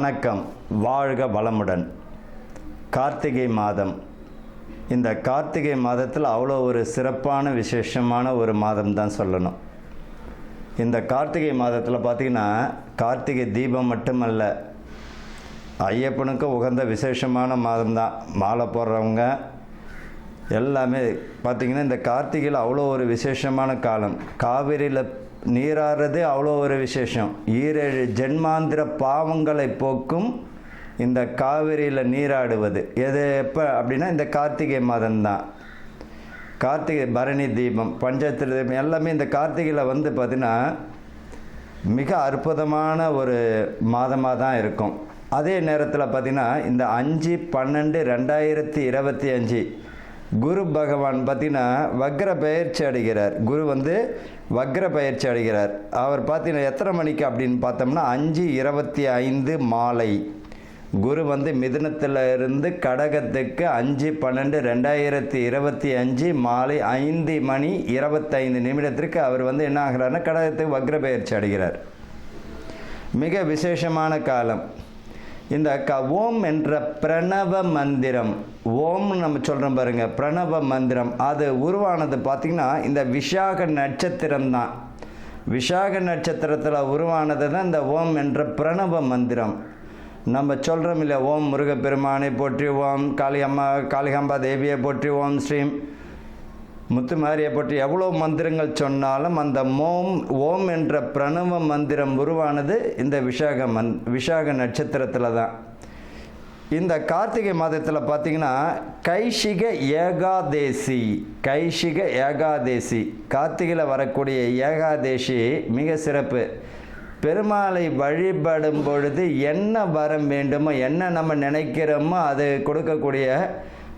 வணக்கம். வாழ்க வளமுடன். கார்த்திகை மாதம். இந்த கார்த்திகை மாதத்தில் அவ்வளோ ஒரு சிறப்பான விசேஷமான ஒரு மாதம் தான் சொல்லணும். இந்த கார்த்திகை மாதத்தில் பார்த்திங்கன்னா கார்த்திகை தீபம் மட்டுமல்ல ஐயப்பனுக்கு உகந்த விசேஷமான மாதம் தான். மாலை போடுறவங்க எல்லாமே பார்த்திங்கன்னா இந்த கார்த்திகையில் அவ்வளோ ஒரு விசேஷமான காலம். காவிரியில் நீராடுறது அவ்வளோ ஒரு விசேஷம். ஈரேழு ஜென்மாந்திர பாவங்களை போக்கும் இந்த காவிரியில் நீராடுவது. எது எப்போ அப்படின்னா இந்த கார்த்திகை மாதம்தான். கார்த்திகை பரணி தீபம் பஞ்சாயத்து தீபம் எல்லாமே இந்த கார்த்திகையில் வந்து பார்த்திங்கன்னா மிக அற்புதமான ஒரு மாதமாக தான் இருக்கும். அதே நேரத்தில் பார்த்திங்கன்னா இந்த அஞ்சு பன்னெண்டு ரெண்டாயிரத்தி இருபத்தி அஞ்சு குரு பகவான் பார்த்திங்கன்னா வக்ர பயிற்சி அடைகிறார் குரு வந்து வக்ர பயிற்சி அடைகிறார் அவர் பார்த்தீங்கன்னா எத்தனை மணிக்கு அப்படின்னு பார்த்தோம்னா அஞ்சு இருபத்தி ஐந்து மாலை. குரு வந்து மிதுனத்தில் இருந்து கடகத்துக்கு அஞ்சு பன்னெண்டு ரெண்டாயிரத்தி இருபத்தி அஞ்சு மாலை ஐந்து மணி இருபத்தைந்து நிமிடத்திற்கு அவர் வந்து என்ன ஆகிறாருன்னா கடகத்துக்கு வக்ர பயிற்சி அடைகிறார் மிக விசேஷமான காலம். இந்த க ஓம் என்ற பிரணவ மந்திரம். ஓம்னு நம்ம சொல்கிறோம் பாருங்க பிரணவ மந்திரம். அது உருவானது பார்த்திங்கன்னா இந்த விசாக நட்சத்திரம் தான். விசாக நட்சத்திரத்தில் உருவானது தான் இந்த ஓம் என்ற பிரணவ மந்திரம். நம்ம சொல்கிறோம் இல்லையா ஓம் முருகப்பெருமானை போற்றி ஓம் காளியம்மா காளிகாம்பா தேவியை போற்றி ஓம் ஸ்ரீம். முத்துமாரியை பற்றி எவ்வளோ மந்திரங்கள் சொன்னாலும் அந்த மோம் ஓம் என்ற பிரணவ மந்திரம் உருவானது இந்த விஷாக மந் விஷாக நட்சத்திரத்தில் தான். இந்த கார்த்திகை மாதத்தில் பார்த்தீங்கன்னா கைஷிக ஏகாதேசி கைஷிக ஏகாதேசி கார்த்திகையில் வரக்கூடிய ஏகாதேசி மிக சிறப்பு. பெருமாளை வழிபடும் பொழுது என்ன வரம் வேண்டுமோ என்ன நம்ம நினைக்கிறோமோ அது கொடுக்கக்கூடிய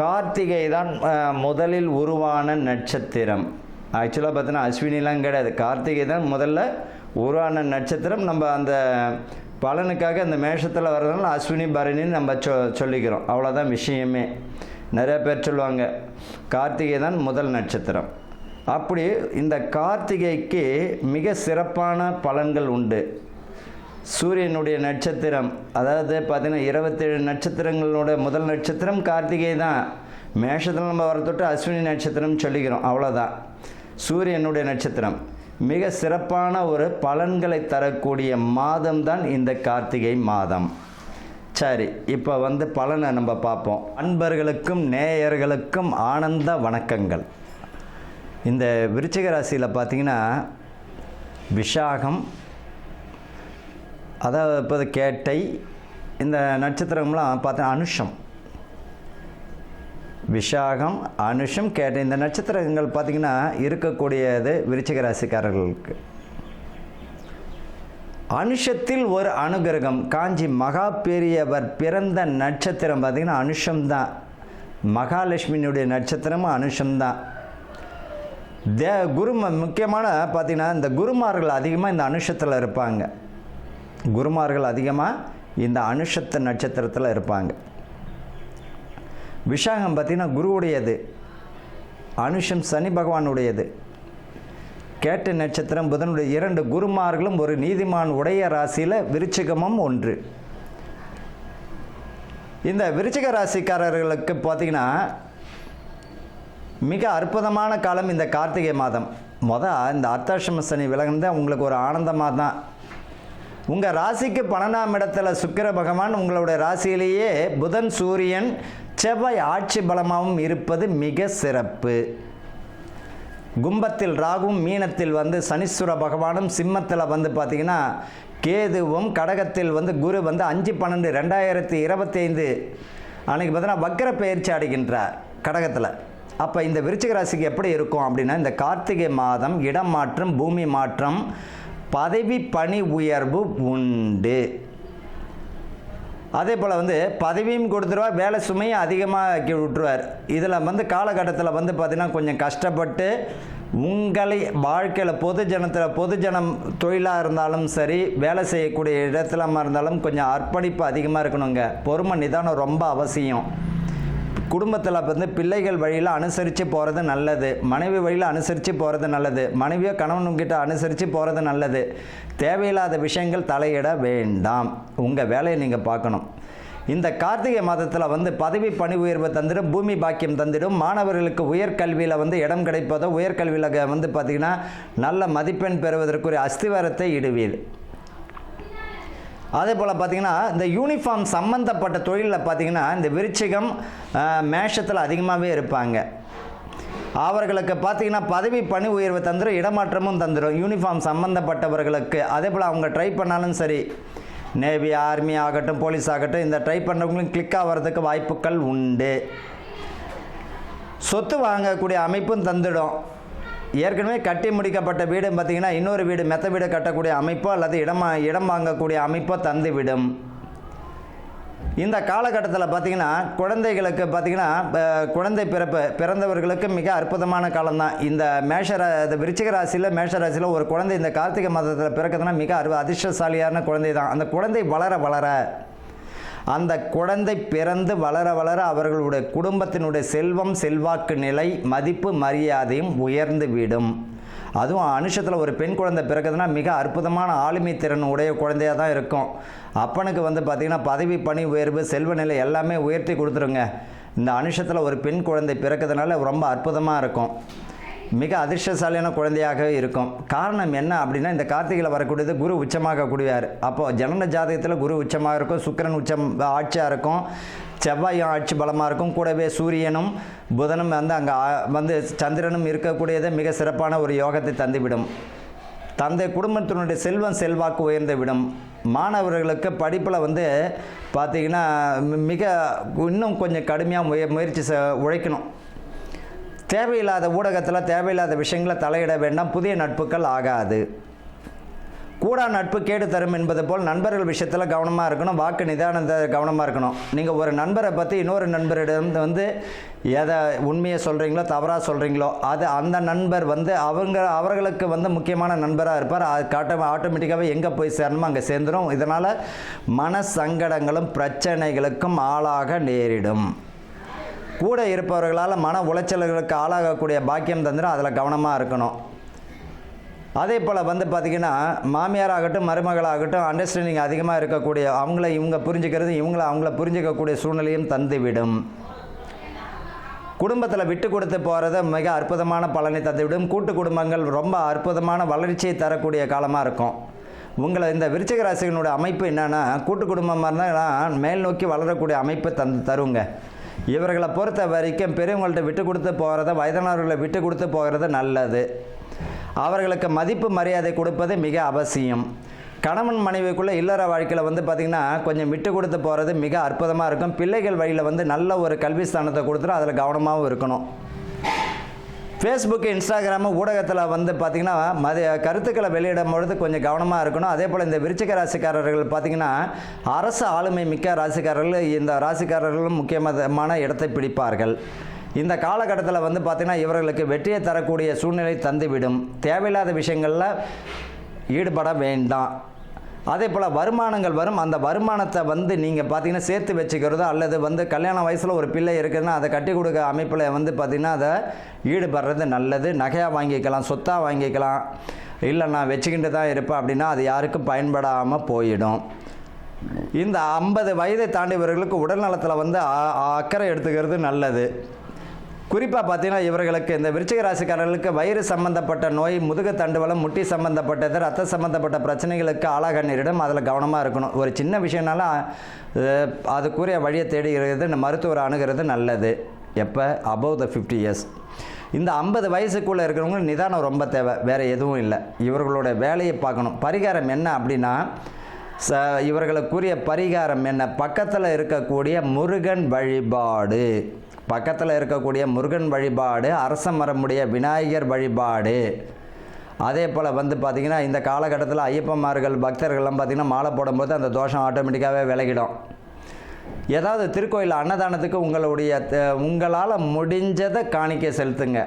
கார்த்திகை தான் முதலில் உருவான நட்சத்திரம். ஆக்சுவலாக பார்த்தீங்கன்னா அஸ்வினிலாம் கிடையாது. கார்த்திகை தான் முதல்ல உருவான நட்சத்திரம். நம்ம அந்த பலனுக்காக அந்த மேஷத்தில் வர்றதுனால அஸ்வினி பரணின்னு நம்ம சொ சொல்லிக்கிறோம். அவ்வளோதான் விஷயமே. நிறைய பேர் சொல்லுவாங்க கார்த்திகை தான் முதல் நட்சத்திரம். அப்படி இந்த கார்த்திகைக்கு மிக சிறப்பான பலன்கள் உண்டு. சூரியனுடைய நட்சத்திரம் அதாவது பார்த்திங்கன்னா இருபத்தேழு நட்சத்திரங்களோட முதல் நட்சத்திரம் கார்த்திகை தான். மேஷத்தில் நம்ம வர தொட்டு அஸ்வினி நட்சத்திரம் சொல்லிக்கிறோம் அவ்வளோதான் சூரியனுடைய நட்சத்திரம் மிக சிறப்பான ஒரு பலன்களை தரக்கூடிய மாதம் தான் இந்த கார்த்திகை மாதம். சரி இப்போ வந்து பலனை நம்ம பார்ப்போம். அன்பர்களுக்கும் நேயர்களுக்கும் ஆனந்த வணக்கங்கள். இந்த விருச்சிக ராசியில் பார்த்திங்கன்னா விஷாகம் அதாவது இப்போ கேட்டை இந்த நட்சத்திரம்லாம் பார்த்தா அனுஷம். விஷாகம் அனுஷம் கேட்டை இந்த நட்சத்திரங்கள் பார்த்திங்கன்னா இருக்கக்கூடியது விருச்சிக ராசிக்காரர்களுக்கு. அனுஷத்தில் ஒரு அனுகிரகம் காஞ்சி மகா பெரியவர் பிறந்த நட்சத்திரம் பார்த்திங்கன்னா அனுஷம்தான் மகாலட்சுமியினுடைய நட்சத்திரமும் அனுஷம்தான் தே குரு முக்கியமான பார்த்திங்கன்னா இந்த குருமார்கள் அதிகமாக இந்த அனுஷத்தில் இருப்பாங்க. குருமார்கள் அதிகமாக இந்த அனுஷத்த நட்சத்திரத்தில் இருப்பாங்க. விஷாகம் பார்த்திங்கன்னா குருவுடையது. அனுஷம் சனி பகவானுடையது. கேட்ட நட்சத்திரம் புதனுடைய இரண்டு குருமார்களும் ஒரு நீதிமான் உடைய ராசியில் விருச்சிகமும் ஒன்று. இந்த விருச்சிக ராசிக்காரர்களுக்கு பார்த்தீங்கன்னா மிக அற்புதமான காலம் இந்த கார்த்திகை மாதம். மொதல் இந்த அர்த்தாசிரம சனி விலகுனது உங்களுக்கு ஒரு ஆனந்தமாக தான். உங்கள் ராசிக்கு பன்னெண்டாம் இடத்துல சுக்கிர பகவான் உங்களுடைய ராசியிலேயே புதன் சூரியன் செவ்வாய் ஆட்சி பலமாகவும் இருப்பது மிக சிறப்பு. கும்பத்தில் ராகும் மீனத்தில் வந்து சனீஸ்வர பகவானும் சிம்மத்தில் வந்து பார்த்திங்கன்னா கேதுவும் கடகத்தில் வந்து குரு வந்து அஞ்சு பன்னெண்டு ரெண்டாயிரத்தி இருபத்தி ஐந்து அன்றைக்கி பார்த்தீங்கன்னா வக்கர பயிற்சி அடைகின்றார் கடகத்தில். அப்போ இந்த விருச்சிக ராசிக்கு எப்படி இருக்கும் அப்படின்னா இந்த கார்த்திகை மாதம் இடம் மாற்றம் பூமி மாற்றம் பதவி பணி உயர்வு உண்டு. அதே போல் வந்து பதவியும் கொடுத்துருவார் வேலை சுமையும் அதிகமாக ஆக்கி விட்டுருவார். இதில் வந்து காலகட்டத்தில் வந்து பார்த்திங்கன்னா கொஞ்சம் கஷ்டப்பட்டு உங்களை வாழ்க்கையில் பொது ஜனத்தில் பொது ஜனம் தொழிலாக இருந்தாலும் சரி வேலை செய்யக்கூடிய இடத்துல இருந்தாலும் கொஞ்சம் அர்ப்பணிப்பு அதிகமாக இருக்கணுங்க. பொறுமை நிதானம் ரொம்ப அவசியம். குடும்பத்தில் வந்து பிள்ளைகள் வழியில் அனுசரித்து போகிறது நல்லது. மனைவி வழியில் அனுசரித்து போகிறது நல்லது. மனைவியோ கணவன்கிட்ட அனுசரித்து போகிறது நல்லது. தேவையில்லாத விஷயங்கள் தலையிட வேண்டாம். உங்கள் வேலையை நீங்கள் பார்க்கணும். இந்த கார்த்திகை மாதத்தில் வந்து பதவி பணி உயர்வு தந்திடும் பூமி பாக்கியம் தந்திடும். மாணவர்களுக்கு உயர்கல்வியில் வந்து இடம் கிடைப்பதோ உயர்கல்வியில் வந்து பார்த்திங்கன்னா நல்ல மதிப்பெண் பெறுவதற்குரிய அஸ்திவாரத்தை இடுவீர். அதே போல் பார்த்தீங்கன்னா இந்த யூனிஃபார்ம் சம்மந்தப்பட்ட தொழிலில் பார்த்தீங்கன்னா இந்த விருச்சிகம் மேஷத்தில் அதிகமாகவே இருப்பாங்க. அவர்களுக்கு பார்த்தீங்கன்னா பதவி பணி உயர்வு தந்துடும் இடமாற்றமும் தந்துடும் யூனிஃபார்ம் சம்மந்தப்பட்டவர்களுக்கு அதே போல் அவங்க ட்ரை பண்ணாலும் சரி நேவி ஆர்மி ஆகட்டும் போலீஸ் ஆகட்டும் இந்த ட்ரை பண்ணுறவங்களும் கிளிக் ஆகிறதுக்கு வாய்ப்புகள் உண்டு. சொத்து வாங்கக்கூடிய அமைப்பும் தந்துடும். ஏற்கனவே கட்டி முடிக்கப்பட்ட வீடு பார்த்திங்கன்னா இன்னொரு வீடு மெத்த வீடு கட்டக்கூடிய அமைப்போ அல்லது இடமா இடம் வாங்கக்கூடிய அமைப்போ தந்துவிடும் இந்த காலகட்டத்தில் பார்த்திங்கன்னா குழந்தைகளுக்கு பார்த்திங்கன்னா குழந்தை பிறப்பு பிறந்தவர்களுக்கு மிக அற்புதமான காலம்தான். இந்த மேஷரா இந்த விருச்சிக ராசியில் மேஷராசியில் ஒரு குழந்தை இந்த கார்த்திகை மாதத்தில் பிறக்கிறதுனா மிக அற்ப அதிர்ஷ்டசாலியான குழந்தை தான் அந்த குழந்தை வளர வளர அந்த குழந்தை பிறந்து வளர வளர அவர்களுடைய குடும்பத்தினுடைய செல்வம் செல்வாக்கு நிலை மதிப்பு மரியாதையும் உயர்ந்து விடும். அதுவும் அனுஷத்தில் ஒரு பெண் குழந்தை பிறகுதுன்னா மிக அற்புதமான ஆளுமை திறன் உடைய குழந்தையாக தான் இருக்கும். அப்பனுக்கு வந்து பார்த்திங்கன்னா பதவி பணி உயர்வு செல்வ நிலை எல்லாமே உயர்த்தி கொடுத்துருங்க. இந்த அனுஷத்தில் ஒரு பெண் குழந்தை பிறக்கிறதுனால ரொம்ப அற்புதமாக இருக்கும். மிக அதிர்ஷ்டசாலியான குழந்தையாக இருக்கும். காரணம் என்ன அப்படின்னா இந்த கார்த்திகையில் வரக்கூடியது குரு உச்சமாக கூடியார் அப்போது ஜனன ஜாதகத்தில் குரு உச்சமாக இருக்கும் சுக்கிரன் உச்சம் ஆட்சியாக இருக்கும் செவ்வாயும் ஆட்சி பலமாக இருக்கும். கூடவே சூரியனும் புதனும் வந்து அங்கே வந்து சந்திரனும் இருக்கக்கூடியதை மிக சிறப்பான ஒரு யோகத்தை தந்துவிடும். தந்தை குடும்பத்தினுடைய செல்வம் செல்வாக்கு உயர்ந்து விடும் மாணவர்களுக்கு படிப்பில் வந்து பார்த்திங்கன்னா மிக இன்னும் கொஞ்சம் கடுமையாக முய முயற்சி செ உழைக்கணும். தேவையில்லாத ஊடகத்தில் தேவையில்லாத விஷயங்களை தலையிட வேண்டாம். புதிய நட்புகள் ஆகாது. கூடா நட்பு கேடு தரும் என்பது போல் நண்பர்கள் விஷயத்தில் கவனமாக இருக்கணும். வாக்கு நிதானத்தை கவனமாக இருக்கணும். நீங்கள் ஒரு நண்பரை பற்றி இன்னொரு நண்பரிடம் வந்து எதை உண்மையை சொல்கிறீங்களோ தவறாக சொல்கிறீங்களோ அது அந்த நண்பர் வந்து அவங்க அவர்களுக்கு வந்து முக்கியமான நண்பராக இருப்பார். அது காட்ட ஆட்டோமேட்டிக்காகவே எங்கே போய் சேரணுமோ அங்கே சேர்ந்துடும் இதனால் மன சங்கடங்களும் பிரச்சனைகளுக்கும் ஆளாக நேரிடும். கூட இருப்பவர்களால் மன உளைச்சல்களுக்கு ஆளாகக்கூடிய பாக்கியம் தந்துடும் அதில் கவனமாக இருக்கணும். அதே போல் வந்து பார்த்திங்கன்னா மாமியாராகட்டும் மருமகளாகட்டும் அண்டர்ஸ்டாண்டிங் அதிகமாக இருக்கக்கூடிய அவங்கள இவங்க புரிஞ்சுக்கிறது இவங்கள அவங்கள புரிஞ்சிக்கக்கூடிய சூழ்நிலையும் தந்துவிடும். குடும்பத்தில் விட்டு கொடுத்து போகிறத மிக அற்புதமான பலனை தந்துவிடும். கூட்டு குடும்பங்கள் ரொம்ப அற்புதமான வளர்ச்சியை தரக்கூடிய காலமாக இருக்கும். உங்களை இந்த விருச்சிக ராசிகளோட அமைப்பு என்னென்னா கூட்டு குடும்பமாக இருந்தால் மேல் நோக்கி வளரக்கூடிய அமைப்பு தந்து தருங்க. இவர்களை பொறுத்த வரைக்கும் பெரியவங்கள்ட்ட விட்டு கொடுத்து போகிறத வயதானவர்களை விட்டு கொடுத்து போகிறது நல்லது. அவர்களுக்கு மதிப்பு மரியாதை கொடுப்பது மிக அவசியம். கணவன் மனைவிக்குள்ளே இல்லற வாழ்க்கையில் வந்து பார்த்திங்கன்னா கொஞ்சம் விட்டு கொடுத்து போகிறது மிக அற்புதமாக இருக்கும். பிள்ளைகள் வழியில் வந்து நல்ல ஒரு கல்வி ஸ்தானத்தை கொடுத்துரும் அதில் கவனமாகவும் இருக்கணும். ஃபேஸ்புக் இன்ஸ்டாகிராமு ஊடகத்தில் வந்து பார்த்திங்கன்னா மத கருத்துக்களை வெளியிடும் பொழுது கொஞ்சம் கவனமாக இருக்கணும். அதே போல் இந்த விருச்சிக ராசிக்காரர்கள் பார்த்திங்கன்னா அரசு ஆளுமை மிக்க ராசிக்காரர்கள் இந்த ராசிக்காரர்களும் முக்கியமான இடத்தை பிடிப்பார்கள். இந்த காலகட்டத்தில் வந்து பார்த்திங்கன்னா இவர்களுக்கு வெற்றியை தரக்கூடிய சூழ்நிலை தந்துவிடும். தேவையில்லாத விஷயங்களில் ஈடுபட வேண்டாம். அதே போல் வருமானங்கள் வரும். அந்த வருமானத்தை வந்து நீங்கள் பார்த்தீங்கன்னா சேர்த்து வச்சுக்கிறதோ அல்லது வந்து கல்யாண வயசில் ஒரு பிள்ளை இருக்குதுன்னா அதை கட்டி கொடுக்க அமைப்பில் வந்து பார்த்திங்கன்னா அதை ஈடுபடுறது நல்லது. நகையாக வாங்கிக்கலாம் சொத்தாக வாங்கிக்கலாம். இல்லை நான் வச்சுக்கிட்டு தான் இருப்பேன் அப்படின்னா அது யாருக்கும் பயன்படாமல் போயிடும். இந்த ஐம்பது வயதை தாண்டியவர்களுக்கு உடல் நலத்தில் வந்து அ- அக்கறை எடுத்துக்கிறது நல்லது. குறிப்பாக பார்த்தீங்கன்னா இவர்களுக்கு இந்த விருச்சிக ராசிக்காரர்களுக்கு வயிறு சம்பந்தப்பட்ட நோய் முதுகு தண்டுவலம் முட்டி சம்பந்தப்பட்டது ரத்த சம்பந்தப்பட்ட பிரச்சனைகளுக்கு ஆளாக நேரிடும். அதில் கவனமாக இருக்கணும். ஒரு சின்ன விஷயம்னால அதுக்குரிய வழியை தேடுகிறது இந்த மருத்துவரை அணுகிறது நல்லது. எப்போ? அபவ் த ஃபிஃப்டி இயர்ஸ் இந்த ஐம்பது வயசுக்குள்ளே இருக்கிறவங்க நிதானம் ரொம்ப தேவை. வேறு எதுவும் இல்லை. இவர்களோட வேலையை பார்க்கணும். பரிகாரம் என்ன அப்படின்னா ச இவர்களுக்குரிய பரிகாரம் என்ன? பக்கத்தில் இருக்கக்கூடிய முருகன் வழிபாடு. பக்கத்தில் இருக்கக்கூடிய முருகன் வழிபாடு அரச மரமுடைய விநாயகர் வழிபாடு. அதே போல் வந்து பார்த்திங்கன்னா இந்த காலகட்டத்தில் ஐயப்பன்மார்கள் பக்தர்கள்லாம் பார்த்திங்கன்னா மாலை போடும்போது அந்த தோஷம் ஆட்டோமேட்டிக்காகவே விலகிடும். ஏதாவது திருக்கோயில் அன்னதானத்துக்கு உங்களுடைய த- உங்களால் முடிஞ்சதை காணிக்க செலுத்துங்க.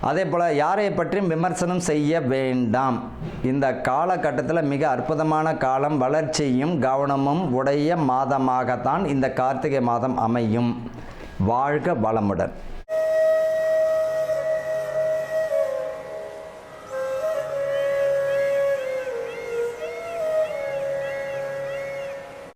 அதே போல் யாரை பற்றியும் விமர்சனம் செய்ய வேண்டாம். இந்த காலகட்டத்தில் மிக அற்புதமான காலம் வளர்ச்சியும் கவனமும் உடைய மாதமாகத்தான் இந்த கார்த்திகை மாதம் அமையும். வாழ்க வளமுடன்.